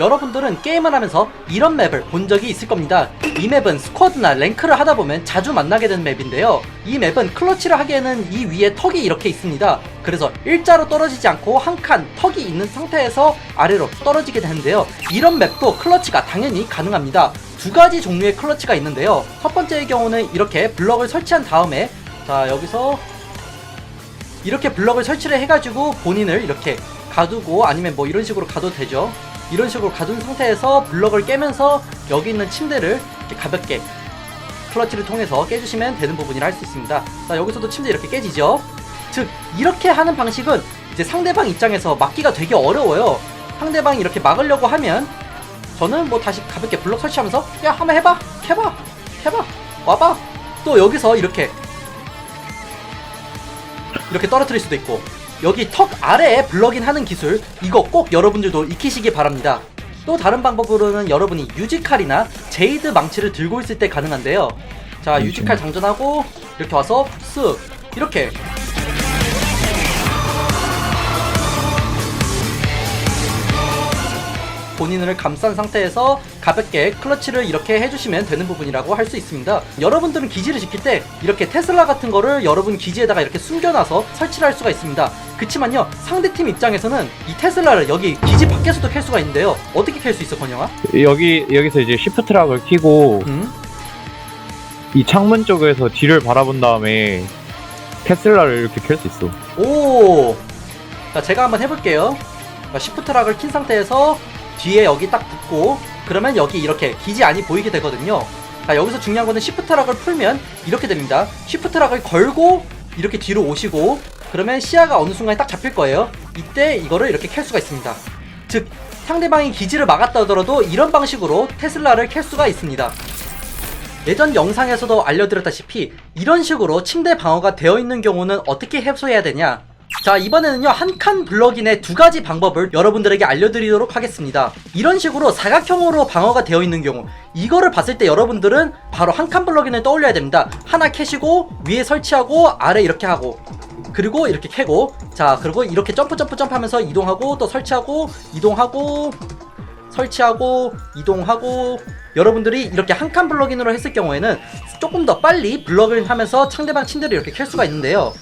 여러분들은 게임을 하면서 이런 맵을 본 적이 있을 겁니다. 이 맵은 스쿼드나 랭크를 하다 보면 자주 만나게 되는 맵인데요. 이 맵은 클러치를 하기에는 이 위에 턱이 이렇게 있습니다. 그래서 일자로 떨어지지 않고 한 칸 턱이 있는 상태에서 아래로 떨어지게 되는데요. 이런 맵도 클러치가 당연히 가능합니다. 두 가지 종류의 클러치가 있는데요. 첫 번째의 경우는 이렇게 블럭을 설치한 다음에 자 여기서 이렇게 블럭을 설치를 해가지고 본인을 이렇게 가두고 아니면 뭐 이런 식으로 가도 되죠. 이런 식으로 가둔 상태에서 블럭을 깨면서 여기 있는 침대를 이렇게 가볍게 클러치를 통해서 깨주시면 되는 부분이라 할 수 있습니다. 자 여기서도 침대 이렇게 깨지죠. 즉 이렇게 하는 방식은 이제 상대방 입장에서 막기가 되게 어려워요. 상대방이 이렇게 막으려고 하면 저는 뭐 다시 가볍게 블럭 설치하면서 야 한번 해봐, 해봐, 해봐, 와봐. 또 여기서 이렇게 이렇게 떨어뜨릴 수도 있고 여기 턱 아래에 블럭인 하는 기술 이거 꼭 여러분들도 익히시기 바랍니다. 또 다른 방법으로는 여러분이 유지칼이나 제이드 망치를 들고 있을 때 가능한데요. 자 유지칼 장전하고 이렇게 와서 쓱 이렇게 본인을 감싼 상태에서 가볍게 클러치를 이렇게 해주시면 되는 부분이라고 할 수 있습니다. 여러분들은 기지를 지킬 때 이렇게 테슬라 같은 거를 여러분 기지에다가 이렇게 숨겨놔서 설치를 할 수가 있습니다. 그치만요 상대팀 입장에서는 이 테슬라를 여기 기지 밖에서도 캘 수가 있는데요. 어떻게 캘 수 있어 건영아? 여기 여기서 이제 시프트 트락을 키고 음? 이 창문 쪽에서 뒤를 바라본 다음에 테슬라를 이렇게 켤 수 있어. 오! 자, 제가 한번 해볼게요. 자, 시프트락을 킨 상태에서 뒤에 여기 딱 붙고, 그러면 여기 이렇게 기지 안이 보이게 되거든요. 자, 여기서 중요한 거는 시프트락을 풀면 이렇게 됩니다. 시프트락을 걸고, 이렇게 뒤로 오시고, 그러면 시야가 어느 순간에 딱 잡힐 거예요. 이때 이거를 이렇게 캘 수가 있습니다. 즉, 상대방이 기지를 막았다 하더라도 이런 방식으로 테슬라를 캘 수가 있습니다. 예전 영상에서도 알려드렸다시피 이런 식으로 침대 방어가 되어 있는 경우는 어떻게 해소해야 되냐 자 이번에는요 한 칸 블럭인의 두 가지 방법을 여러분들에게 알려드리도록 하겠습니다 이런 식으로 사각형으로 방어가 되어 있는 경우 이거를 봤을 때 여러분들은 바로 한 칸 블럭인을 떠올려야 됩니다 하나 캐시고 위에 설치하고 아래 이렇게 하고 그리고 이렇게 캐고 자 그리고 이렇게 점프 점프 점프 하면서 이동하고 또 설치하고 이동하고 설치하고 이동하고 여러분들이 이렇게 한 칸 블럭인으로 했을 경우에는 조금 더 빨리 블럭을 하면서 상대방 침대를 이렇게 캘 수가 있는데요.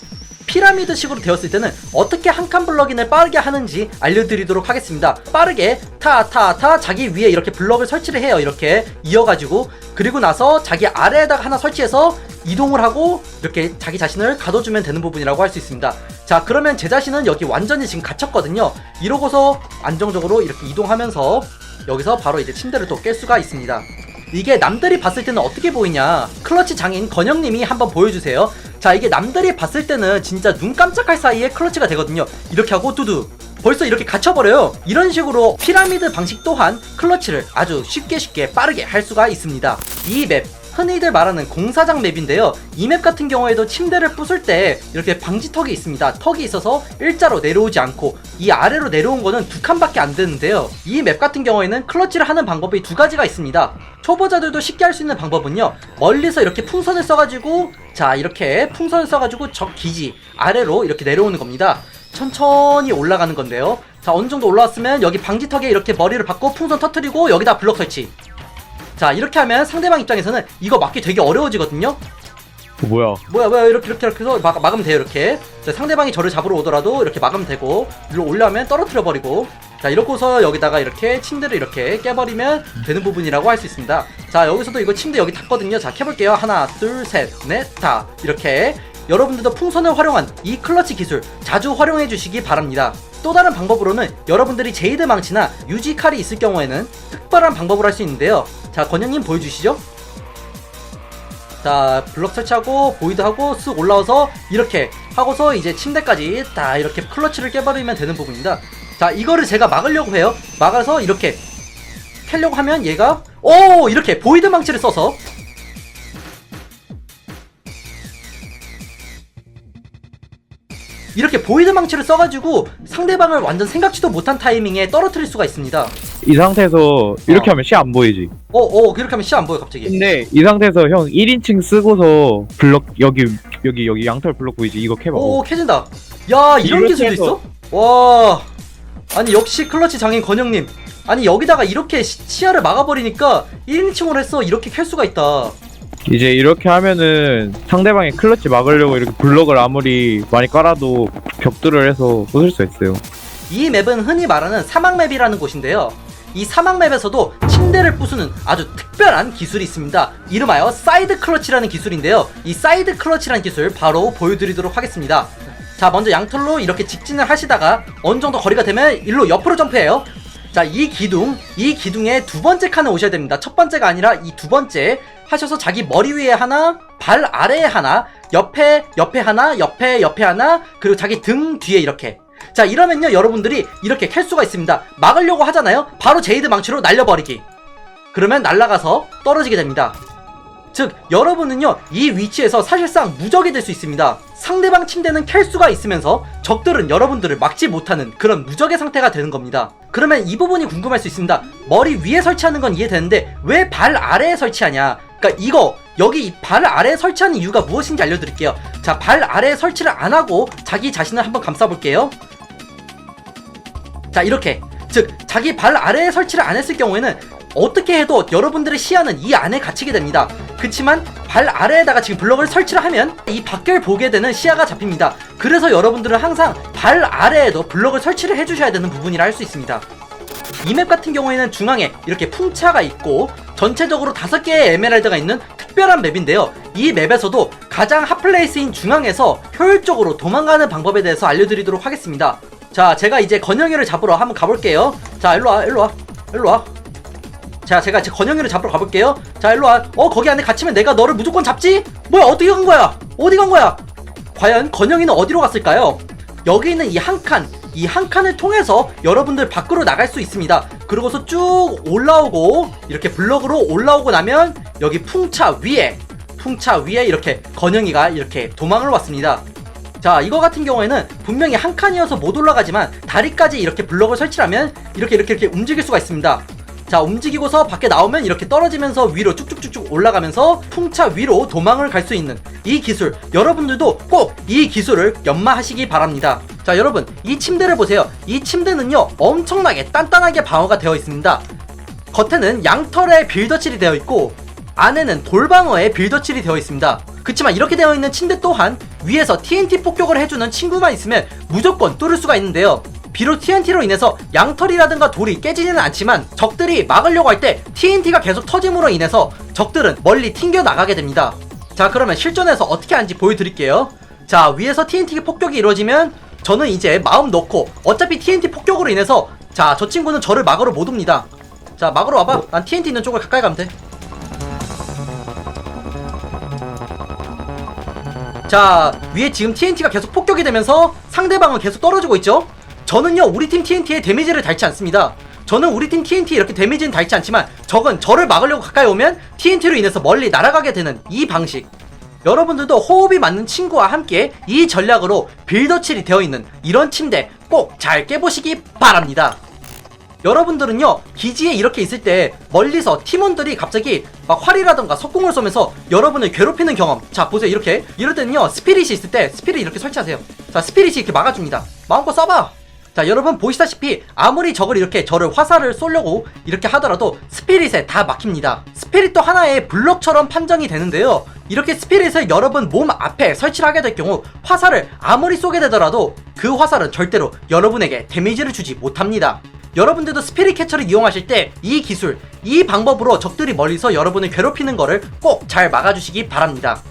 피라미드 식으로 되었을 때는 어떻게 한 칸 블럭인을 빠르게 하는지 알려드리도록 하겠습니다. 빠르게 타타 타 자기 위에 이렇게 블럭을 설치를 해요. 이렇게 이어가지고 그리고 나서 자기 아래에다가 하나 설치해서 이동을 하고 이렇게 자기 자신을 가둬주면 되는 부분이라고 할 수 있습니다. 자 그러면 제 자신은 여기 완전히 지금 갇혔거든요. 이러고서 안정적으로 이렇게 이동하면서 여기서 바로 이제 침대를 또 깰 수가 있습니다. 이게 남들이 봤을 때는 어떻게 보이냐? 클러치 장인 건영님이 한번 보여주세요. 자, 이게 남들이 봤을 때는 진짜 눈 깜짝할 사이에 클러치가 되거든요. 이렇게 하고 뚜두. 벌써 이렇게 갇혀버려요. 이런 식으로 피라미드 방식 또한 클러치를 아주 쉽게 쉽게 빠르게 할 수가 있습니다. 이 맵, 흔히들 말하는 공사장 맵인데요. 이 맵 같은 경우에도 침대를 부술 때 이렇게 방지턱이 있습니다. 턱이 있어서 일자로 내려오지 않고 이 아래로 내려온 거는 두 칸밖에 안 되는데요. 이 맵 같은 경우에는 클러치를 하는 방법이 두 가지가 있습니다. 초보자들도 쉽게 할 수 있는 방법은요. 멀리서 이렇게 풍선을 써가지고 자 이렇게 풍선을 써가지고 적 기지 아래로 이렇게 내려오는 겁니다. 천천히 올라가는 건데요. 자 어느 정도 올라왔으면 여기 방지턱에 이렇게 머리를 박고 풍선 터트리고 여기다 블럭 설치. 자 이렇게 하면 상대방 입장에서는 이거 막기 되게 어려워지거든요. 어, 뭐야? 뭐야 뭐야 이렇게 이렇게 이렇게 해서 막, 막으면 돼요 이렇게. 자, 상대방이 저를 잡으러 오더라도 이렇게 막으면 되고 위로 올라오면 떨어뜨려 버리고. 자 이러고서 여기다가 이렇게 침대를 이렇게 깨버리면 되는 부분이라고 할 수 있습니다. 자 여기서도 이거 침대 여기 탔거든요. 자 캐볼게요. 하나 둘셋넷다. 이렇게. 여러분들도 풍선을 활용한 이 클러치 기술 자주 활용해 주시기 바랍니다 또 다른 방법으로는 여러분들이 제이드 망치나 유지 칼이 있을 경우에는 특별한 방법을 할 수 있는데요. 자 권영님 보여주시죠. 자 블럭 설치하고 보이드하고 쓱 올라와서 이렇게 하고서 이제 침대까지 다 이렇게 클러치를 깨버리면 되는 부분입니다. 자 이거를 제가 막으려고 해요. 막아서 이렇게 캘려고 하면 얘가 오 이렇게 보이드 망치를 써서 이렇게 보이드 망치를 써가지고 상대방을 완전 생각지도 못한 타이밍에 떨어뜨릴 수가 있습니다 이 상태에서 이렇게 어. 하면 시안 보이지. 어 어 그렇게 하면 시안 보여 갑자기 근데 이 상태에서 형 1인칭 쓰고서 블럭 여기 여기 여기 양털 블럭 보이지? 이거 캐봐. 오 캐진다 야 이런 이렇게 기술도 해서- 있어? 와 아니 역시 클러치 장인 건영님 아니 여기다가 이렇게 시, 시야를 막아버리니까 1인칭으로 했어 이렇게 캘 수가 있다 이제 이렇게 하면은 상대방의 클러치 막으려고 이렇게 블럭을 아무리 많이 깔아도 벽들을 해서 부술 수 있어요. 이 맵은 흔히 말하는 사막맵이라는 곳인데요. 이 사막맵에서도 침대를 부수는 아주 특별한 기술이 있습니다. 이름하여 사이드 클러치라는 기술인데요. 이 사이드 클러치라는 기술 바로 보여드리도록 하겠습니다. 자, 먼저 양털로 이렇게 직진을 하시다가 어느 정도 거리가 되면 일로 옆으로 점프해요. 자, 이 기둥, 이 기둥의 두 번째 칸에 오셔야 됩니다. 첫 번째가 아니라 이 두 번째 하셔서 자기 머리 위에 하나, 발 아래에 하나, 옆에, 옆에 하나, 옆에, 옆에 하나, 그리고 자기 등 뒤에 이렇게. 자, 이러면요, 여러분들이 이렇게 캘 수가 있습니다. 막으려고 하잖아요? 바로 제이드 망치로 날려버리기. 그러면 날아가서 떨어지게 됩니다. 즉, 여러분은요, 이 위치에서 사실상 무적이 될 수 있습니다. 상대방 침대는 캘 수가 있으면서 적들은 여러분들을 막지 못하는 그런 무적의 상태가 되는 겁니다. 그러면 이 부분이 궁금할 수 있습니다. 머리 위에 설치하는 건 이해되는데 왜 발 아래에 설치하냐? 그러니까 이거 여기 이발 아래에 설치하는 이유가 무엇인지 알려드릴게요. 자, 발 아래에 설치를 안 하고 자기 자신을 한번 감싸볼게요. 자, 이렇게. 즉, 자기 발 아래에 설치를 안 했을 경우에는 어떻게 해도 여러분들의 시야는 이 안에 갇히게 됩니다. 그렇지만 발 아래에다가 지금 블럭을 설치를 하면 이 밖을 보게 되는 시야가 잡힙니다. 그래서 여러분들은 항상 발 아래에도 블럭을 설치를 해주셔야 되는 부분이라 할 수 있습니다. 이 맵 같은 경우에는 중앙에 이렇게 풍차가 있고 전체적으로 다섯 개의 에메랄드가 있는 특별한 맵인데요. 이 맵에서도 가장 핫플레이스인 중앙에서 효율적으로 도망가는 방법에 대해서 알려드리도록 하겠습니다. 자, 제가 이제 건영이를 잡으러 한번 가볼게요. 자, 일로 와, 일로 와, 일로 와. 자, 제가 제 건영이를 잡으러 가볼게요. 자, 일로 와. 어, 거기 안에 갇히면 내가 너를 무조건 잡지? 뭐야, 어떻게 간 거야? 어디 간 거야? 과연 건영이는 어디로 갔을까요? 여기 있는 이 한 칸, 이 한 칸을 통해서 여러분들 밖으로 나갈 수 있습니다. 그러고서 쭉 올라오고, 이렇게 블럭으로 올라오고 나면, 여기 풍차 위에, 풍차 위에 이렇게 건영이가 이렇게 도망을 왔습니다. 자, 이거 같은 경우에는 분명히 한 칸이어서 못 올라가지만, 다리까지 이렇게 블럭을 설치하면, 이렇게 이렇게 이렇게 움직일 수가 있습니다. 자 움직이고서 밖에 나오면 이렇게 떨어지면서 위로 쭉쭉쭉쭉 올라가면서 풍차 위로 도망을 갈 수 있는 이 기술. 여러분들도 꼭 이 기술을 연마하시기 바랍니다. 자 여러분 이 침대를 보세요. 이 침대는요 엄청나게 단단하게 방어가 되어 있습니다. 겉에는 양털의 빌더칠이 되어 있고 안에는 돌방어의 빌더칠이 되어 있습니다. 그치만 이렇게 되어 있는 침대 또한 위에서 TNT 폭격을 해주는 친구만 있으면 무조건 뚫을 수가 있는데요 비록 TNT로 인해서 양털이라든가 돌이 깨지지는 않지만 적들이 막으려고 할 때 TNT가 계속 터짐으로 인해서 적들은 멀리 튕겨 나가게 됩니다. 자 그러면 실전에서 어떻게 하는지 보여드릴게요. 자 위에서 TNT 폭격이 이루어지면 저는 이제 마음 놓고 어차피 TNT 폭격으로 인해서 자 저 친구는 저를 막으러 못 옵니다. 자 막으러 와봐. 난 TNT 있는 쪽을 가까이 가면 돼. 자 위에 지금 TNT가 계속 폭격이 되면서 상대방은 계속 떨어지고 있죠 저는요 우리 팀 TNT에 데미지를 달지 않습니다. 저는 우리 팀 TNT 이렇게 데미지는 달지 않지만 적은 저를 막으려고 가까이 오면 TNT로 인해서 멀리 날아가게 되는 이 방식. 여러분들도 호흡이 맞는 친구와 함께 이 전략으로 빌더칠이 되어 있는 이런 침대 꼭 잘 깨보시기 바랍니다. 여러분들은요 기지에 이렇게 있을 때 멀리서 팀원들이 갑자기 막 활이라던가 석궁을 쏘면서 여러분을 괴롭히는 경험. 자 보세요 이렇게. 이럴 때는요 스피릿이 있을 때 스피릿 이렇게 설치하세요. 자 스피릿이 이렇게 막아줍니다. 마음껏 쏴봐 자 여러분 보시다시피 아무리 적을 이렇게 저를 화살을 쏘려고 이렇게 하더라도 스피릿에 다 막힙니다. 스피릿도 하나의 블럭처럼 판정이 되는데요. 이렇게 스피릿을 여러분 몸 앞에 설치를 하게 될 경우 화살을 아무리 쏘게 되더라도 그 화살은 절대로 여러분에게 데미지를 주지 못합니다. 여러분들도 스피릿 캐처를 이용하실 때 이 기술, 이 방법으로 적들이 멀리서 여러분을 괴롭히는 거를 꼭잘 막아주시기 바랍니다.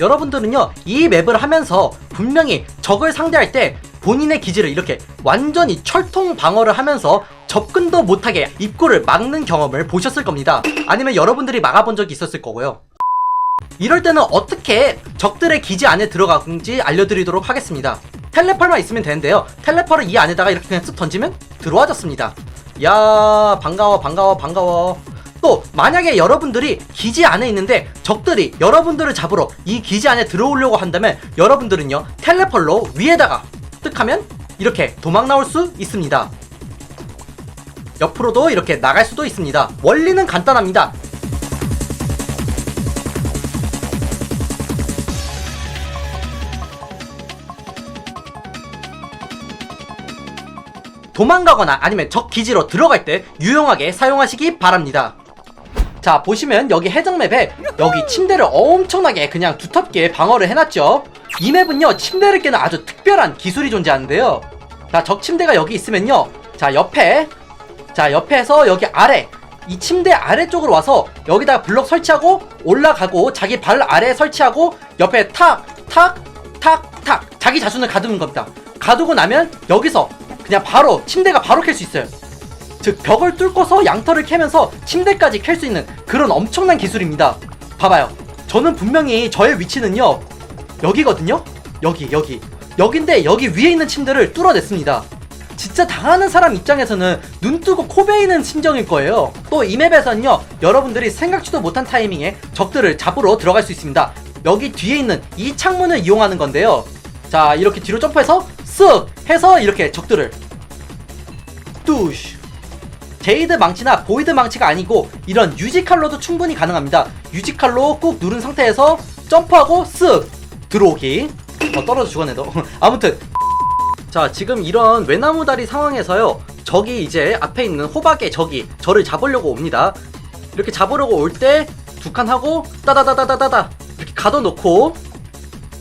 여러분들은요, 이 맵을 하면서 분명히 적을 상대할 때 본인의 기지를 이렇게 완전히 철통 방어를 하면서 접근도 못하게 입구를 막는 경험을 보셨을 겁니다. 아니면 여러분들이 막아본 적이 있었을 거고요. 이럴 때는 어떻게 적들의 기지 안에 들어가는지 알려드리도록 하겠습니다. 텔레펄만 있으면 되는데요. 텔레펄을 이 안에다가 이렇게 그냥 쓱 던지면 들어와졌습니다. 야 반가워 반가워 반가워. 또 만약에 여러분들이 기지 안에 있는데 적들이 여러분들을 잡으러 이 기지 안에 들어오려고 한다면 여러분들은요 텔레펄로 위에다가 뜩하면 이렇게 도망 나올 수 있습니다. 옆으로도 이렇게 나갈 수도 있습니다. 원리는 간단합니다. 도망가거나 아니면 적 기지로 들어갈 때 유용하게 사용하시기 바랍니다. 자 보시면 여기 해적맵에 여기 침대를 엄청나게 그냥 두텁게 방어를 해놨죠 이 맵은요 침대를 깨는 아주 특별한 기술이 존재하는데요. 자 적 침대가 여기 있으면요. 자 옆에 자 옆에서 여기 아래 이 침대 아래쪽으로 와서 여기다가 블럭 설치하고 올라가고 자기 발 아래에 설치하고 옆에 탁 탁 탁 탁 자기 자신을 가두는 겁니다. 가두고 나면 여기서 그냥 바로 침대가 바로 캘 수 있어요. 즉 벽을 뚫고서 양털을 캐면서 침대까지 캘 수 있는 그런 엄청난 기술입니다. 봐봐요. 저는 분명히 저의 위치는요 여기거든요. 여기 여기 여긴데 여기 위에 있는 침대를 뚫어냈습니다. 진짜 당하는 사람 입장에서는 눈 뜨고 코 베이는 심정일 거예요. 또 이 맵에서는요 여러분들이 생각지도 못한 타이밍에 적들을 잡으러 들어갈 수 있습니다. 여기 뒤에 있는 이 창문을 이용하는 건데요. 자 이렇게 뒤로 점프해서 쓱 해서 이렇게 적들을 뚜쉬 제이드 망치나 보이드 망치가 아니고 이런 유지칼로도 충분히 가능합니다. 유지칼로 꾹 누른 상태에서 점프하고 쓱 들어오기. 어, 떨어져 죽었네 너. 아무튼 자 지금 이런 외나무다리 상황에서요. 적이 이제 앞에 있는 호박의 적이 저를 잡으려고 옵니다. 이렇게 잡으려고 올 때 두 칸 하고 따다다다다다다 이렇게 가둬놓고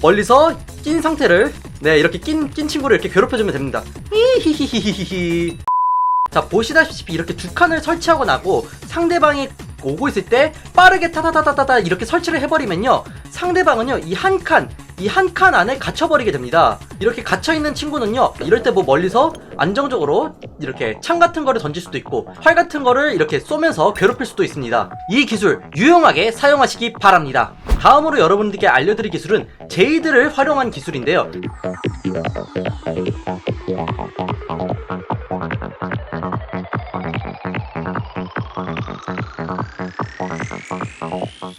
멀리서 낀 상태를 네 이렇게 낀, 낀 친구를 이렇게 괴롭혀주면 됩니다. 히히히히히히 자 보시다시피 이렇게 두 칸을 설치하고 나고 상대방이 오고 있을 때 빠르게 타다다다다다 이렇게 설치를 해버리면요 상대방은요 이 한 칸 이 한 칸 안에 갇혀버리게 됩니다. 이렇게 갇혀있는 친구는요 이럴 때 뭐 멀리서 안정적으로 이렇게 창 같은 거를 던질 수도 있고 활 같은 거를 이렇게 쏘면서 괴롭힐 수도 있습니다. 이 기술 유용하게 사용하시기 바랍니다. 다음으로 여러분들께 알려드릴 기술은 제이드를 활용한 기술인데요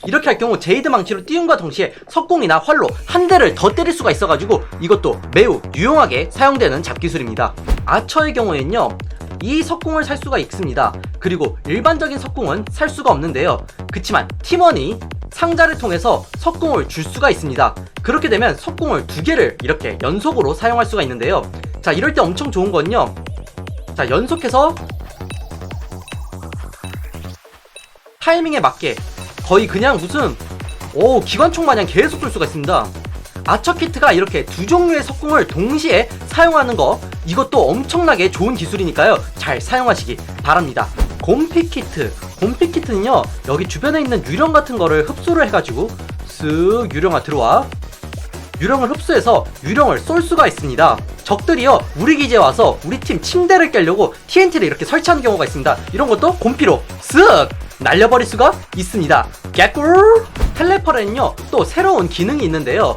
이렇게 할 경우 제이드 망치로 띄움과 동시에 석궁이나 활로 한 대를 더 때릴 수가 있어가지고 이것도 매우 유용하게 사용되는 잡기술입니다. 아처의 경우에는요. 이 석궁을 살 수가 있습니다. 그리고 일반적인 석궁은 살 수가 없는데요. 그치만 팀원이 상자를 통해서 석궁을 줄 수가 있습니다. 그렇게 되면 석궁을 두 개를 이렇게 연속으로 사용할 수가 있는데요. 자, 이럴 때 엄청 좋은 건요. 자, 연속해서 타이밍에 맞게 거의 그냥 무슨 오 기관총 마냥 계속 쏠 수가 있습니다. 아처 키트가 이렇게 두 종류의 석궁을 동시에 사용하는 거 이것도 엄청나게 좋은 기술이니까요 잘 사용하시기 바랍니다. 곰피 키트 곰피 키트는요 여기 주변에 있는 유령 같은 거를 흡수를 해가지고 쓱 유령아 들어와 유령을 흡수해서 유령을 쏠 수가 있습니다. 적들이요 우리 기지에 와서 우리 팀 침대를 깨려고 TNT를 이렇게 설치하는 경우가 있습니다. 이런 것도 곰피로 쓱 날려버릴 수가 있습니다. 개꿀! 텔레퍼에는요 또 새로운 기능이 있는데요.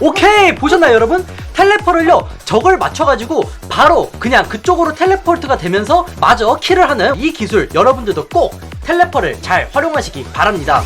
오케이 보셨나요 여러분? 텔레포를요 적을 맞춰가지고 바로 그냥 그쪽으로 텔레포트가 되면서 마저 킬을 하는 이 기술 여러분들도 꼭 텔레포를 잘 활용하시기 바랍니다